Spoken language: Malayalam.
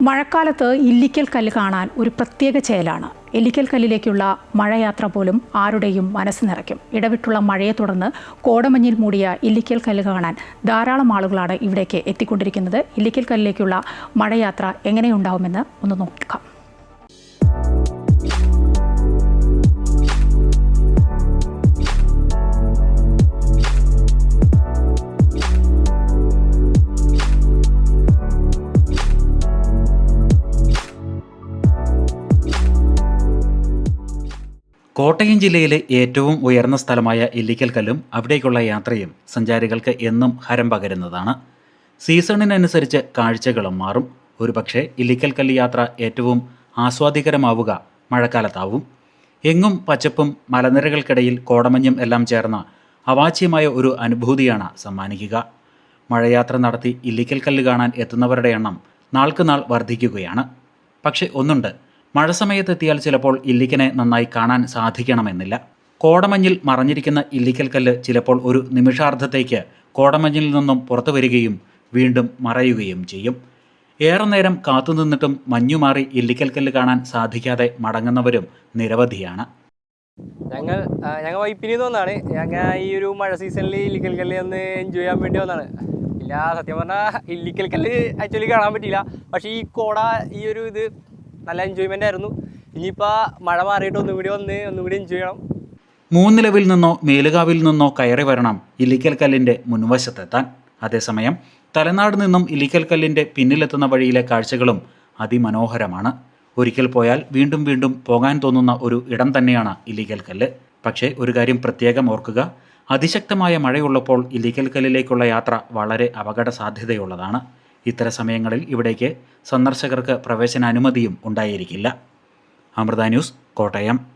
മഴക്കാലത്ത് ഇല്ലിക്കൽ കല്ല് കാണാൻ ഒരു പ്രത്യേക ചേലാണ്. ഇല്ലിക്കൽ കല്ലിലേക്കുള്ള മഴയാത്ര പോലും ആരുടെയും മനസ്സ് നിറയ്ക്കും. ഇടവിട്ടുള്ള മഴയെ തുടർന്ന് കോടമഞ്ഞിൽ മൂടിയ ഇല്ലിക്കൽ കല്ല് കാണാൻ ധാരാളം ആളുകളാണ് ഇവിടേക്ക് എത്തിക്കൊണ്ടിരിക്കുന്നത്. ഇല്ലിക്കൽ കല്ലിലേക്കുള്ള മഴയാത്ര എങ്ങനെയുണ്ടാവുമെന്ന് ഒന്ന് നോക്കാം. കോട്ടയം ജില്ലയിലെ ഏറ്റവും ഉയർന്ന സ്ഥലമായ ഇല്ലിക്കൽക്കല്ലും അവിടേക്കുള്ള യാത്രയും സഞ്ചാരികൾക്ക് എന്നും ഹരം പകരുന്നതാണ്. സീസണിനനുസരിച്ച് കാഴ്ചകളും മാറും. ഒരുപക്ഷെ ഇല്ലിക്കൽക്കല്ല് യാത്ര ഏറ്റവും ആസ്വാദികരമാവുക മഴക്കാലത്താവും. എങ്ങും പച്ചപ്പും മലനിരകൾക്കിടയിൽ കോടമഞ്ഞും എല്ലാം ചേർന്ന അവാച്യമായ ഒരു അനുഭൂതിയാണ് സമ്മാനിക്കുക. മഴയാത്ര നടത്തി ഇല്ലിക്കൽക്കല്ല് കാണാൻ എത്തുന്നവരുടെ എണ്ണം നാൾക്കുനാൾ വർദ്ധിക്കുകയാണ്. പക്ഷെ ഒന്നുണ്ട്. മഴ സമയത്തെത്തിയാൽ ചിലപ്പോൾ ഇല്ലിക്കനെ നന്നായി കാണാൻ സാധിക്കണമെന്നില്ല. കോടമഞ്ഞിൽ മറഞ്ഞിരിക്കുന്ന ഇല്ലിക്കൽ കല്ല് ചിലപ്പോൾ ഒരു നിമിഷാർദ്ധത്തേക്ക് കോടമഞ്ഞിൽ നിന്നും പുറത്തു വരികയും വീണ്ടും മറയുകയും ചെയ്യും. ഏറെ നേരം കാത്തുനിന്നിട്ടും മഞ്ഞുമാറി ഇല്ലിക്കൽ കല്ല് കാണാൻ സാധിക്കാതെ മടങ്ങുന്നവരും നിരവധിയാണ്. ഞങ്ങൾ ഞങ്ങൾ വൈപ്പിനി വന്നാണ്. ഞങ്ങൾ ഈ ഒരു മഴ സീസണിൽ ഇല്ലിക്കൽ കല്ല് ഒന്ന് എൻജോയ് ചെയ്യാൻ വേണ്ടി വന്നാണ്. ഇല്ല സത്യം പറഞ്ഞാൽ ഇല്ലിക്കൽ കല്ല് ആക്ച്വലി കാണാൻ പറ്റിയില്ല. പക്ഷേ ഈ കോട ഈ ഒരു ഇത് നല്ല എൻജോയ്മെന്റ് ആയിരുന്നു. ഇനിയിപ്പോൾ മഴ മാറിയിട്ട് ഒന്നും കൂടി വന്ന് ഒന്നും കൂടി എൻജോയ് ചെയ്യണം. മൂന്നിലവിൽ നിന്നോ മേലുകാവിൽ നിന്നോ കയറി വരണം ഇല്ലിക്കൽ കല്ലിന്റെ മുൻവശത്തെത്താൻ. അതേസമയം തലനാട് നിന്നും ഇല്ലിക്കൽ കല്ലിന്റെ പിന്നിലെത്തുന്ന വഴിയിലെ കാഴ്ചകളും അതിമനോഹരമാണ്. ഒരിക്കൽ പോയാൽ വീണ്ടും വീണ്ടും പോകാൻ തോന്നുന്ന ഒരു ഇടം തന്നെയാണ് ഇല്ലിക്കൽ കല്ല്. പക്ഷേ ഒരു കാര്യം പ്രത്യേകം ഓർക്കുക അതിശക്തമായ മഴയുള്ളപ്പോൾ ഇല്ലിക്കൽ കല്ലിലേക്കുള്ള യാത്ര വളരെ അപകട സാധ്യതയുള്ളതാണ് ഇത്തരം സമയങ്ങളിൽ ഇവിടേക്ക് സന്ദർശകർക്ക് പ്രവേശനാനുമതിയും ഉണ്ടായിരിക്കില്ല. അമൃത ന്യൂസ് കോട്ടയം.